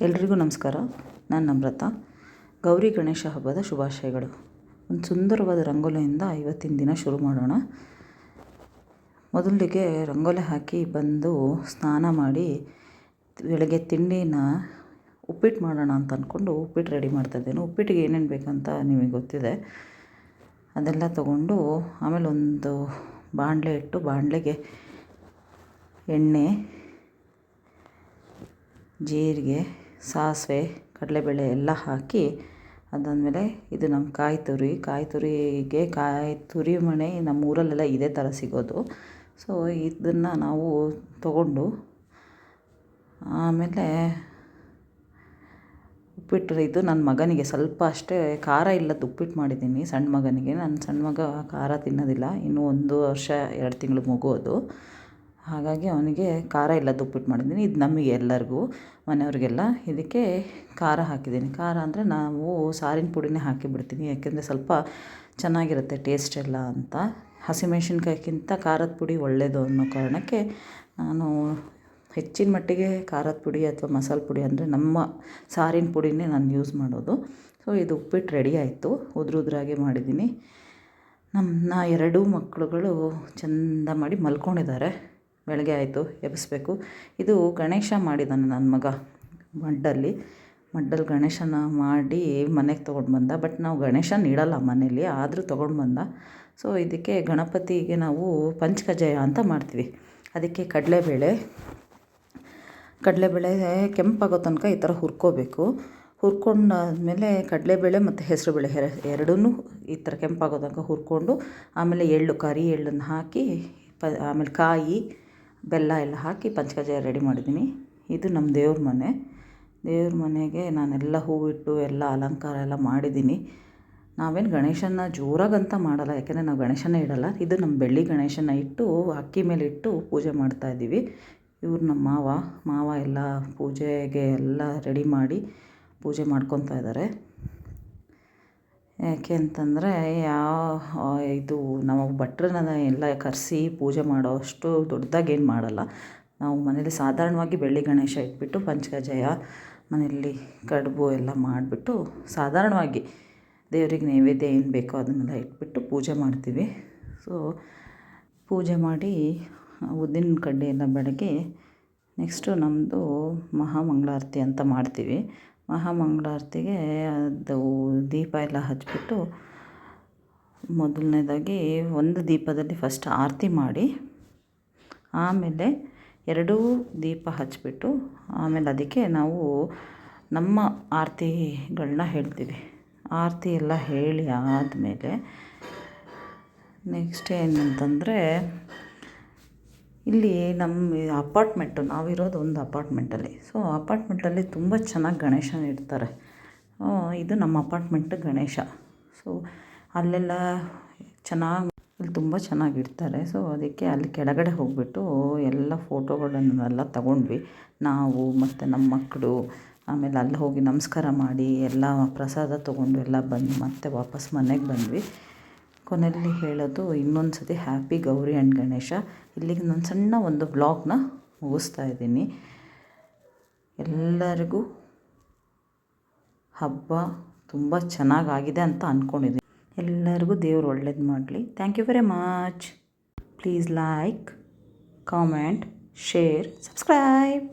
ಎಲ್ರಿಗೂ ನಮಸ್ಕಾರ. ನಾನು ನಮ್ರತ. ಗೌರಿ ಗಣೇಶ ಹಬ್ಬದ ಶುಭಾಶಯಗಳು. ಒಂದು ಸುಂದರವಾದ ರಂಗೋಲಿಯಿಂದ ಇವತ್ತಿನ ದಿನ ಶುರು ಮಾಡೋಣ. ಮೊದಲಿಗೆ ರಂಗೋಲಿ ಹಾಕಿ ಬಂದು ಸ್ನಾನ ಮಾಡಿ, ಬೆಳಗ್ಗೆ ತಿಂಡಿನ ಉಪ್ಪಿಟ್ಟು ಮಾಡೋಣ ಅಂತ ಅಂದ್ಕೊಂಡು ಉಪ್ಪಿಟ್ಟು ರೆಡಿ ಮಾಡ್ತಾಯಿದ್ದೇನೆ ಉಪ್ಪಿಟ್ಟಿಗೆ ಏನೇನು ಬೇಕಂತ ನಿಮಗೆ ಗೊತ್ತಿದೆ. ಅದೆಲ್ಲ ತಗೊಂಡು ಆಮೇಲೆ ಒಂದು ಬಾಣಲೆ ಇಟ್ಟು ಬಾಣಲೆಗೆ ಎಣ್ಣೆ, ಜೀರಿಗೆ ಸಾಸಿವೆ, ಕಡಲೆಬೇಳೆ ಎಲ್ಲ ಹಾಕಿ ಅದಾದಮೇಲೆ ಇದು ನಮ್ಮ ಕಾಯಿ ತುರಿ. ಕಾಯಿ ತುರಿಗೆ, ಕಾಯಿ ತುರಿ ಮಣೆ ನಮ್ಮ ಊರಲ್ಲೆಲ್ಲ ಇದೇ ಥರ ಸಿಗೋದು. ಸೊ ಇದನ್ನು ನಾವು ತಗೊಂಡು ಆಮೇಲೆ ಉಪ್ಪಿಟ್ಟು ಇದು ನನ್ನ ಮಗನಿಗೆ ಸ್ವಲ್ಪ ಅಷ್ಟೇ ಖಾರ ಇಲ್ಲದ ಉಪ್ಪಿಟ್ಟು ಮಾಡಿದ್ದೀನಿ ಸಣ್ಣ ಮಗನಿಗೆ. ನನ್ನ ಸಣ್ಣ ಮಗ ಖಾರ ತಿನ್ನೋದಿಲ್ಲ. ಇನ್ನೂ ಒಂದು ವರ್ಷ ಎರಡು ತಿಂಗಳು ಮಗು ಅದು ಹಾಗಾಗಿ ಅವನಿಗೆ ಖಾರ ಇಲ್ಲದ ಉಪ್ಪಿಟ್ಟು ಮಾಡಿದ್ದೀನಿ. ಇದು ನಮಗೆ ಎಲ್ಲರಿಗೂ, ಮನೆಯವ್ರಿಗೆಲ್ಲ. ಇದಕ್ಕೆ ಖಾರ ಹಾಕಿದ್ದೀನಿ. ಖಾರ ಅಂದರೆ ನಾವು ಸಾರಿನ ಪುಡಿನೇ ಹಾಕಿಬಿಡ್ತೀನಿ. ಯಾಕೆಂದರೆ ಸ್ವಲ್ಪ ಚೆನ್ನಾಗಿರುತ್ತೆ ಟೇಸ್ಟ್ ಎಲ್ಲ ಅಂತ. ಹಸಿಮೆಣ್ಸಿನ್ಕಾಯಿಗಿಂತ ಖಾರದ ಪುಡಿ ಒಳ್ಳೆಯದು ಅನ್ನೋ ಕಾರಣಕ್ಕೆ ನಾನು ಹೆಚ್ಚಿನ ಮಟ್ಟಿಗೆ ಖಾರದ ಪುಡಿ ಅಥವಾ ಮಸಾಲೆ ಪುಡಿ ಅಂದರೆ ನಮ್ಮ ಸಾರಿನ ಪುಡಿನೇ ನಾನು ಯೂಸ್ ಮಾಡೋದು. ಸೊ ಇದು ಉಪ್ಪಿಟ್ಟು ರೆಡಿ ಆಯಿತು. ಉದುರು ಉದ್ರಾಗೆ ಮಾಡಿದ್ದೀನಿ. ನಮ್ಮ ಎರಡೂ ಮಕ್ಕಳುಗಳು ಚೆಂದ ಮಾಡಿ ಮಲ್ಕೊಂಡಿದ್ದಾರೆ. ಬೆಳಗ್ಗೆ ಆಯಿತು, ಎಬ್ಬಿಸ್ಬೇಕು. ಇದು ಗಣೇಶ ಮಾಡಿದ್ದಾನೆ ನನ್ನ ಮಗ ಮಡ್ಡಲ್ಲಿ. ಮಡ್ಡಲ್ಲಿ ಗಣೇಶನ ಮಾಡಿ ಮನೆಗೆ ತೊಗೊಂಡು ಬಂದ. ಬಟ್ ನಾವು ಗಣೇಶನ ಇಡಲ್ಲ ಮನೆಯಲ್ಲಿ ಆದರೂ ತೊಗೊಂಡು ಬಂದ. ಸೊ ಇದಕ್ಕೆ ಗಣಪತಿಗೆ ನಾವು ಪಂಚಕಜಯ ಅಂತ ಮಾಡ್ತೀವಿ. ಅದಕ್ಕೆ ಕಡಲೆಬೇಳೆ. ಕಡಲೆಬೇಳೆ ಕೆಂಪಾಗೋ ತನಕ ಈ ಥರ ಹುರ್ಕೋಬೇಕು. ಹುರ್ಕೊಂಡಾದ್ಮೇಲೆ ಕಡಲೆಬೇಳೆ ಮತ್ತು ಹೆಸರುಬೇಳೆ ಎರಡೂ ಈ ಥರ ಕೆಂಪಾಗೋ ತನಕ ಹುರ್ಕೊಂಡು, ಆಮೇಲೆ ಎಳ್ಳು, ಕರಿ ಎಳ್ಳನ್ನು ಹಾಕಿ, ಪ, ಆಮೇಲೆ ಕಾಯಿ ಬೆಲ್ಲ ಎಲ್ಲ ಹಾಕಿ ಪಂಚಕಜ್ಜಾಯ ರೆಡಿ ಮಾಡಿದ್ದೀನಿ. ಇದು ನಮ್ಮ ದೇವ್ರ ಮನೆ. ದೇವ್ರ ಮನೆಗೆ ನಾನೆಲ್ಲ ಹೂವಿಟ್ಟು ಎಲ್ಲ ಅಲಂಕಾರ ಎಲ್ಲ ಮಾಡಿದ್ದೀನಿ. ನಾವೇನು ಗಣೇಶನ ಜೋರಾಗಂತ ಮಾಡಲ್ಲ, ಯಾಕೆಂದರೆ ನಾವು ಗಣೇಶನ ಇಡಲ್ಲ. ಇದು ನಮ್ಮ ಬೆಳ್ಳಿ ಗಣೇಶನ ಇಟ್ಟು ಅಕ್ಕಿ ಮೇಲೆ ಇಟ್ಟು ಪೂಜೆ ಮಾಡ್ತಾಯಿದ್ದೀವಿ ಇವ್ರು ನಮ್ಮ ಮಾವ ಮಾವ ಎಲ್ಲ ಪೂಜೆಗೆ ಎಲ್ಲ ರೆಡಿ ಮಾಡಿ ಪೂಜೆ ಮಾಡ್ಕೊತಾ ಇದ್ದಾರೆ. ಯಾಕೆ ಅಂತಂದರೆ ಯಾವ ಇದು ನಾವು ಭಟ್ರನ್ನ ಎಲ್ಲ ಕರೆಸಿ ಪೂಜೆ ಮಾಡೋ ಅಷ್ಟು ದೊಡ್ಡದಾಗೇನು ಮಾಡಲ್ಲ. ನಾವು ಮನೇಲಿ ಸಾಧಾರಣವಾಗಿ ಬೆಳ್ಳಿ ಗಣೇಶ ಇಟ್ಬಿಟ್ಟು ಪಂಚಕಜ್ಜಾಯ ಮನೆಯಲ್ಲಿ ಕಡುಬು ಎಲ್ಲ ಮಾಡಿಬಿಟ್ಟು, ಸಾಧಾರಣವಾಗಿ ದೇವರಿಗೆ ನೈವೇದ್ಯ ಏನು ಬೇಕೋ ಅದನ್ನೆಲ್ಲ ಇಟ್ಬಿಟ್ಟು ಪೂಜೆ ಮಾಡ್ತೀವಿ. ಸೊ ಪೂಜೆ ಮಾಡಿ, ಉದ್ದಿನ ಕಡ್ಡಿ ಬೆಳಗ್ಗೆ ನೆಕ್ಸ್ಟು ನಮ್ಮದು ಮಹಾಮಂಗಳಾರತಿ ಅಂತ ಮಾಡ್ತೀವಿ. ಮಹಾಮಂಗಳಾರತಿಗೆ ಅದು ದೀಪ ಎಲ್ಲ ಹಚ್ಚಿಬಿಟ್ಟು ಮೊದಲನೇದಾಗಿ ಒಂದು ದೀಪದಲ್ಲಿ ಫಸ್ಟ್ ಆರತಿ ಮಾಡಿ, ಆಮೇಲೆ ಎರಡೂ ದೀಪ ಹಚ್ಚಿಬಿಟ್ಟು ಆಮೇಲೆ ಅದಕ್ಕೆ ನಾವು ನಮ್ಮ ಆರತಿಗಳನ್ನ ಹೇಳ್ತೀವಿ. ಆರತಿ ಎಲ್ಲ ಹೇಳಿ ಆದಮೇಲೆ ನೆಕ್ಸ್ಟ್ ಏನಂತಂದರೆ ಇಲ್ಲಿ ನಮ್ಮ ಅಪಾರ್ಟ್ಮೆಂಟು, ನಾವಿರೋದು ಒಂದು ಅಪಾರ್ಟ್ಮೆಂಟಲ್ಲಿ. ಸೊ, ಅಪಾರ್ಟ್ಮೆಂಟಲ್ಲಿ ತುಂಬ ಚೆನ್ನಾಗಿ ಗಣೇಶನ ಇಡ್ತಾರೆ. ಇದು ನಮ್ಮ ಅಪಾರ್ಟ್ಮೆಂಟ್ ಗಣೇಶ. ಸೊ, ಅಲ್ಲೆಲ್ಲ ಚೆನ್ನಾಗಿ ಇಲ್ಲಿ ತುಂಬ ಚೆನ್ನಾಗಿ ಇಡ್ತಾರೆ. ಸೊ, ಅದಕ್ಕೆ ಅಲ್ಲಿ ಕೆಳಗಡೆ ಹೋಗಿಬಿಟ್ಟು ಎಲ್ಲ ಫೋಟೋಗಳನ್ನೆಲ್ಲ ತಗೊಂಡ್ವಿ. ನಾವು ಮತ್ತು ನಮ್ಮ ಮಕ್ಕಳು ಆಮೇಲೆ ಅಲ್ಲಿ ಹೋಗಿ ನಮಸ್ಕಾರ ಮಾಡಿ ಎಲ್ಲ ಪ್ರಸಾದ ತೊಗೊಂಡು ಎಲ್ಲ ಬಂದು ಮತ್ತೆ ವಾಪಸ್ ಮನೆಗೆ ಬಂದ್ವಿ. ಕೊನೆಯಲ್ಲಿ ಹೇಳೋದು ಇನ್ನೊಂದು ಸತಿ ಹ್ಯಾಪಿ ಗೌರಿ ಆ್ಯಂಡ್ ಗಣೇಶ. ಇಲ್ಲಿಗೆ ನಾನು ಸಣ್ಣ ಒಂದು ವ್ಲಾಗ್ನ ಮುಗಿಸ್ತಾ ಇದ್ದೀನಿ. ಎಲ್ಲರಿಗೂ ಹಬ್ಬ ತುಂಬ ಚೆನ್ನಾಗಾಗಿದೆ ಅಂತ ಅಂದ್ಕೊಂಡಿದ್ದೀನಿ ಎಲ್ಲರಿಗೂ ದೇವ್ರು ಒಳ್ಳೇದು ಮಾಡಲಿ. Thank you very much please like comment share subscribe